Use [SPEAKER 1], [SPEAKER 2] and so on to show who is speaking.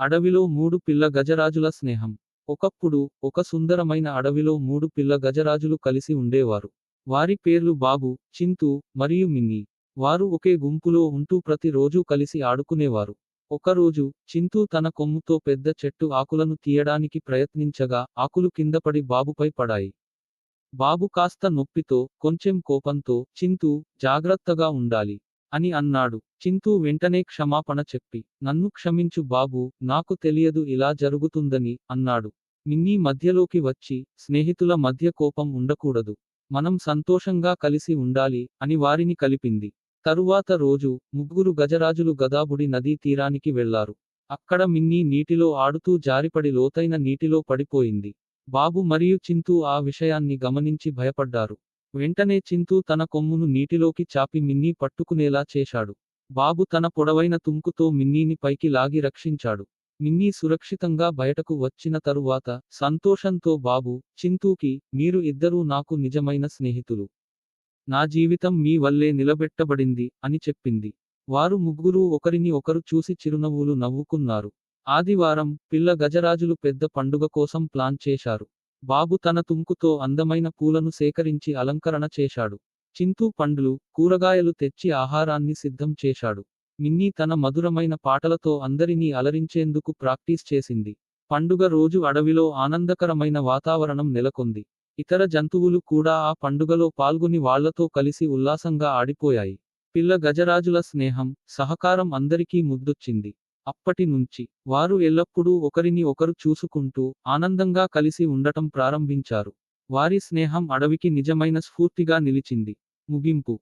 [SPEAKER 1] అడవిలో మూడు పిల్ల గజరాజుల స్నేహం. ఒకప్పుడు ఒక సుందరమైన అడవిలో మూడు పిల్ల గజరాజులు కలిసి ఉండేవారు. వారి పేర్లు బాబు చింతు మరియు మిన్ని. వారు ఒకే గుంపులో ఉంటూ ప్రతిరోజూ కలిసి ఆడుకునేవారు. ఒకరోజు చింతూ తన కొమ్ముతో పెద్ద చెట్టు ఆకులను తీయడానికి ప్రయత్నించగా ఆకులు కిందపడి బాబుపై పడాయి. బాబు కాస్త నొప్పితో కొంచెం కోపంతో చింతూ జాగ్రత్తగా ఉండాలి. అని అన్నాడు. చింతూ వెంటనే క్షమాపణ చెప్పి నన్ను క్షమించు బాబు నాకు తెలియదు ఇలా జరుగుతుందని అన్నాడు. మిన్నీ మధ్యలోకి వచ్చి స్నేహితుల మధ్య కోపం ఉండకూడదు. మనం సంతోషంగా కలిసి ఉండాలి అని వారిని కలిపింది. తరువాత రోజు ముగ్గురు గజరాజులు గదాబుడి నదీ తీరానికి వెళ్ళారు. అక్కడ మిన్నీ నీటిలో ఆడుతూ జారిపడి లోతైన నీటిలో పడిపోయింది. బాబు మరియు చింతూ ఆ విషయాన్ని గమనించి భయపడ్డారు. వెంటనే చింతూ తన కొమ్మును నీటిలోకి చాపి మిన్నీ పట్టుకునేలా చేశాడు. బాబు తన పొడవైన తుంకుతో మిన్నీని పైకి లాగి రక్షించాడు. మిన్నీ సురక్షితంగా బయటకు వచ్చిన తరువాత సంతోషంతో బాబు చింతూకి మీరు ఇద్దరూ నాకు నిజమైన స్నేహితులు. నా జీవితం మీ వల్లే నిలబెట్టబడింది అని చెప్పింది. వారు ముగ్గురూ ఒకరిని ఒకరు చూసి చిరునవ్వులు నవ్వుకున్నారు. ఆదివారం పిల్ల గజరాజులు పెద్ద పండుగ కోసం ప్లాన్ చేశారు. బాబు తన తుంకుతో అందమైన పూలను సేకరించి అలంకరణ చేశాడు. చింతూ పండ్లు కూరగాయలు తెచ్చి ఆహారాన్ని సిద్ధం చేశాడు. మిన్నీ తన మధురమైన పాటలతో అందరినీ అలరించేందుకు ప్రాక్టీస్ చేసింది. పండుగ రోజు అడవిలో ఆనందకరమైన వాతావరణం నెలకొంది. ఇతర జంతువులు కూడా ఆ పండుగలో పాల్గొని వాళ్ళతో కలిసి ఉల్లాసంగా ఆడిపోయాయి. పిల్ల గజరాజుల స్నేహం సహకారం అందరికీ ముద్దొచ్చింది. అప్పటి నుంచి వారు ఎల్లప్పుడూ ఒకరిని ఒకరు చూసుకుంటూ ఆనందంగా కలిసి ఉండటం ప్రారంభించారు. వారి స్నేహం అడవికి నిజమైన స్ఫూర్తిగా నిలిచింది. ముగింపు.